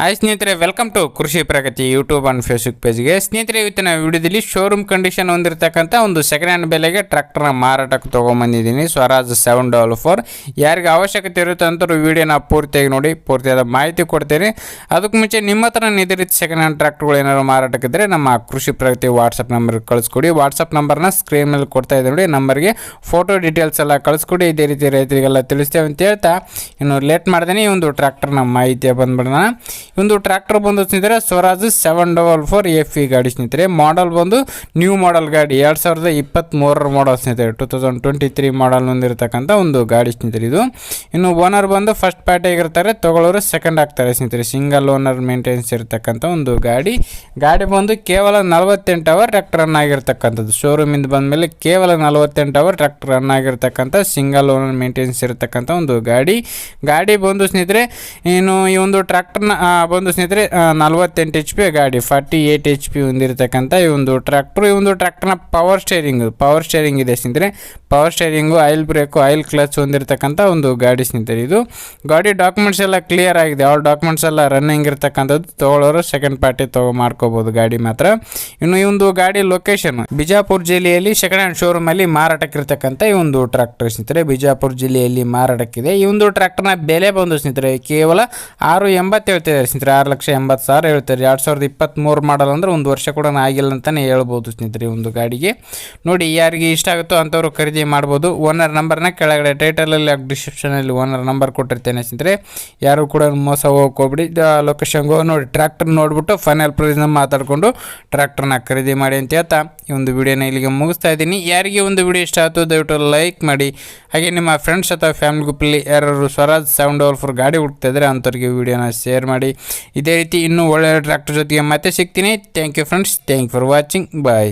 Hi ಸ್ನೇಹಿತರೆ welcome to Krishi Pragati YouTube and Facebook ಪೇಜ್ಗೆ ಸ್ನೇಹಿತರೆ, ಇವತ್ತಿನ ವಿಡಿಯೋದಲ್ಲಿ ಶೋರೂಮ್ ಕಂಡೀಷನ್ ಹೊಂದಿರತಕ್ಕಂಥ ಒಂದು ಸೆಕೆಂಡ್ ಹ್ಯಾಂಡ್ ಬೆಲೆಗೆ ಟ್ರ್ಯಾಕ್ಟರ್ನ ಮಾರಾಟಕ್ಕೆ ತೊಗೊಂಬಂದಿದ್ದೀನಿ ಸ್ವರಾಜ್ ಸೆವೆನ್ ಡಬಲ್ ಫೋರ್ ಯಾರಿಗೆ ಅವಶ್ಯಕತೆ ಇರುತ್ತೆ ಅಂತವ್ರು ವಿಡಿಯೋನ ಪೂರ್ತಿಯಾಗಿ ನೋಡಿ, ಪೂರ್ತಿಯಾದ ಮಾಹಿತಿ ಕೊಡ್ತೀನಿ. ಅದಕ್ಕೆ ಮುಂಚೆ ನಿಮ್ಮ ಹತ್ರ ಇದೇ ಸೆಕೆಂಡ್ ಹ್ಯಾಂಡ್ ಟ್ರ್ಯಾಕ್ಟರ್ಗಳು ಏನಾದ್ರು ಮಾರಾಟಕ್ಕಿದ್ರೆ ನಮ್ಮ ಕೃಷಿ ಪ್ರಗತಿ ವಾಟ್ಸಪ್ ನಂಬರ್ಗೆ ಕಳಿಸ್ಕೊಡಿ. ವಾಟ್ಸಪ್ ನಂಬರ್ನ ಸ್ಕ್ರೀನ್ ಮೇಲೆ ಕೊಡ್ತಾ ಇದೆ ನೋಡಿ ನಂಬರ್ಗೆ ಫೋಟೋ ಡೀಟೇಲ್ಸ್ ಎಲ್ಲ ಕಳಿಸ್ಕೊಡಿ. ಇದೇ ರೀತಿ ರೈತರಿಗೆಲ್ಲ ತಿಳಿಸ್ತೇವೆ ಅಂತ ಹೇಳ್ತಾ ಇನ್ನು ಲೇಟ್ ಮಾಡ್ದೇನೆ ಈ ಒಂದು ಟ್ರ್ಯಾಕ್ಟರ್ನ ಮಾಹಿತಿ ಬಂದ್ಬಿಡೋಣ. ಒಂದು ಟ್ರ್ಯಾಕ್ಟರ್ ಬಂದು ಸ್ನೇಹಿತರೆ, Swaraj seven double four F E ಗಾಡಿ ಸ್ನೇಹಿತರೆ. ಮಾಡಲ್ ಬಂದು ನ್ಯೂ ಮಾಡಲ್ ಗಾಡಿ, ಎರಡು ಸಾವಿರದ ಇಪ್ಪತ್ತ್ಮೂರರ ಮಾಡಲ್ ಸ್ನೇಹಿತರೆ. Two thousand twenty three model ಹೊಂದಿರತಕ್ಕಂಥ ಒಂದು ಗಾಡಿ ಸ್ನೇಹಿತರೆ ಇದು. ಇನ್ನು ಓನರ್ ಬಂದು ಫಸ್ಟ್ ಪಾರ್ಟಿಯಾಗಿರ್ತಾರೆ ತಗೊಳ್ಳೋರು ಸೆಕೆಂಡ್ ಆಗ್ತಾರೆ ಸ್ನೇಹಿತರೆ. ಸಿಂಗಲ್ ಓನರ್ ಮೇಂಟೆನೆನ್ಸ್ ಇರತಕ್ಕಂಥ ಒಂದು ಗಾಡಿ. ಗಾಡಿ ಬಂದು ಕೇವಲ ನಲವತ್ತೆಂಟು ಅವರ್ ಟ್ರ್ಯಾಕ್ಟರ್ ರನ್ ಆಗಿರ್ತಕ್ಕಂಥದ್ದು. ಶೋರೂಮಿಂದ ಬಂದಮೇಲೆ ಕೇವಲ ನಲವತ್ತೆಂಟು ಅವರ್ ಟ್ರ್ಯಾಕ್ಟರ್ ರನ್ ಆಗಿರ್ತಕ್ಕಂಥ ಸಿಂಗಲ್ ಓನರ್ ಮೇಂಟೆನೆನ್ಸ್ ಇರತಕ್ಕಂಥ ಒಂದು ಗಾಡಿ. ಗಾಡಿ ಬಂದು ಸ್ನೇಹಿತರೆ ಏನು ಈ ಒಂದು ಟ್ರ್ಯಾಕ್ಟರ್ನ ಬಂದು ಸ್ನೇಹಿತರೆ ನಲ್ವತ್ತೆಂಟು ಎಚ್ ಪಿ ಗಾಡಿ ಫಾರ್ಟಿ ಏಯ್ಟ್ ಎಚ್ ಪಿ ಹೊಂದಿರತಕ್ಕಂಥ ಈ ಒಂದು ಟ್ರ್ಯಾಕ್ಟರ್. ಈ ಒಂದು ಟ್ರ್ಯಾಕ್ಟರ್ನ ಪವರ್ ಸ್ಟೇರಿಂಗ್ ಪವರ್ ಸ್ಟೇರಿಂಗ್ ಇದೆ ಸ್ನೇಹಿತರೆ. Power steering oil brake oil clutch ಹೊಂದಿರತಕ್ಕಂಥ ಒಂದು ಗಾಡಿ ಸ್ನೇಹಿತರೆ ಇದು. ಗಾಡಿ ಡಾಕ್ಯುಮೆಂಟ್ಸ್ ಎಲ್ಲ ಕ್ಲಿಯರ್ ಆಗಿದೆ. ಅವ್ರ ಡಾಕ್ಯುಮೆಂಟ್ಸ್ ಎಲ್ಲ ರನ್ನಿಂಗ್ ಇರ್ತಕ್ಕಂಥದ್ದು. ತೊಗೊಳ್ಳೋರು ಸೆಕೆಂಡ್ ಪಾರ್ಟಿ ತೊಗೊ ಮಾಡ್ಕೋಬೋದು ಗಾಡಿ ಮಾತ್ರ. ಇನ್ನು ಈ ಒಂದು ಗಾಡಿ ಲೊಕೇಶನ್ ಬಿಜಾಪುರ ಜಿಲ್ಲೆಯಲ್ಲಿ ಸೆಕೆಂಡ್ ಹ್ಯಾಂಡ್ ಶೋರೂಮಲ್ಲಿ ಮಾರಾಟಕ್ಕಿರ್ತಕ್ಕಂಥ ಈ ಒಂದು ಟ್ರ್ಯಾಕ್ಟರ್ ಸ್ನೇಹಿತರೆ. ಬಿಜಾಪುರ ಜಿಲ್ಲೆಯಲ್ಲಿ ಮಾರಾಟಕ್ಕಿದೆ. ಈ ಒಂದು ಟ್ರ್ಯಾಕ್ಟರ್ನ ಬೆಲೆ ಬಂದು ಸ್ನೇಹಿತರೆ, ಕೇವಲ ಆರು ಎಂಬತ್ತು ಸ್ನೇಹಿತರೆ, ಆರು ಲಕ್ಷ ಎಂಬತ್ತು ಸಾವಿರ ಹೇಳ್ತಾರೆ. ಎರಡು ಸಾವಿರದ ಇಪ್ಪತ್ತ್ಮೂರು ಮಾಡಲ್ ಅಂದ್ರೆ ಒಂದು ವರ್ಷ ಕೂಡ ಆಗಿಲ್ಲ ಅಂತಲೇ ಹೇಳ್ಬೋದು ಸ್ನೇಹಿತರೆ ಒಂದು ಗಾಡಿಗೆ. ನೋಡಿ, ಯಾರಿಗೆ ಇಷ್ಟ ಆಗುತ್ತೋ ಅಂಥವ್ರು ಖರೀದಿ ಮಾಡ್ಬೋದು. ಓನರ್ ನಂಬರ್ನ ಕೆಳಗಡೆ ಟೈಟಲಲ್ಲಿ ಡಿಸ್ಕ್ರಿಪ್ಷನಲ್ಲಿ ಓನರ್ ನಂಬರ್ ಕೊಟ್ಟಿರ್ತೇನೆ ಸ್ನೇಹಿತರೆ. ಯಾರು ಕೂಡ ಮೋಸ ಹೋಗಕ್ಕೆ ಹೋಗ್ಬಿಡಿ ಲೊಕೇಶನ್ಗೆ ನೋಡಿ ಟ್ರ್ಯಾಕ್ಟರ್ ನೋಡಿಬಿಟ್ಟು ಫೈನಲ್ ಪ್ರೈಸ್ನ ಮಾತಾಡಿಕೊಂಡು ಟ್ರ್ಯಾಕ್ಟರ್ನ ಖರೀದಿ ಮಾಡಿ ಅಂತ ಹೇಳ್ತಾ ಈ ಒಂದು ವಿಡಿಯೋನ ಇಲ್ಲಿಗೆ ಮುಗಿಸ್ತಾ ಇದ್ದೀನಿ. ಯಾರಿಗೆ ಒಂದು ವಿಡಿಯೋ ಇಷ್ಟ ಆಯಿತು ದಯವಿಟ್ಟು ಲೈಕ್ ಮಾಡಿ. ಹಾಗೆ ನಿಮ್ಮ ಫ್ರೆಂಡ್ಸ್ ಅಥವಾ ಫ್ಯಾಮಿಲಿ ಗ್ರೂಪಲ್ಲಿ ಯಾರು ಸ್ವರಾಜ್ ಸೆವೆನ್ ಡಬಲ್ ಫೋರ್ ಗಾಡಿ ಹುಡ್ತಾ ಇದ್ದಾರೆ ಅಂಥವ್ರಿಗೆ ವಿಡಿಯೋನ ಶೇರ್ ಮಾಡಿ ಇದೇ ರೀತಿ ಇನ್ನೂ ಒಳ್ಳೆಯ ಟ್ರ್ಯಾಕ್ಟರ್ ಜೊತೆಗೆ ಮತ್ತೆ ಸಿಗ್ತೀನಿ. Thank you friends thank for watching bye